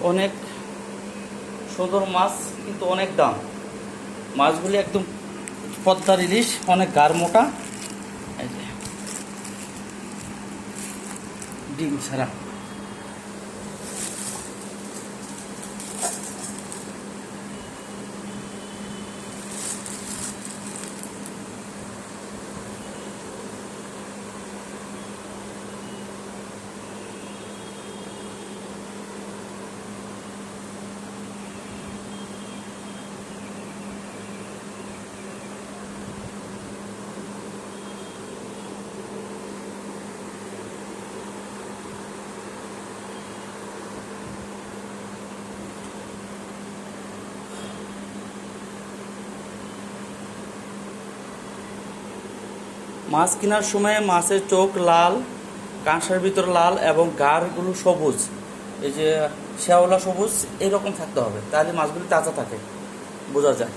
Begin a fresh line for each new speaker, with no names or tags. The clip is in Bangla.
অনেক সুন্দর মাছ, কিন্তু অনেক দাম। মাছগুলি একদম পদ্মার ইলিশ অনেক গার মোটা। ডিম ছাড়া। মাছ কেনার সময় মাছের চোখ লাল, কাঁসার ভিতর লাল এবং গাড়গুলো সবুজ। এই যে, শ্যাওলা সবুজ, এরকম থাকতে হবে। তাহলে মাছগুলি তাজা থাকে, বোঝা যায়।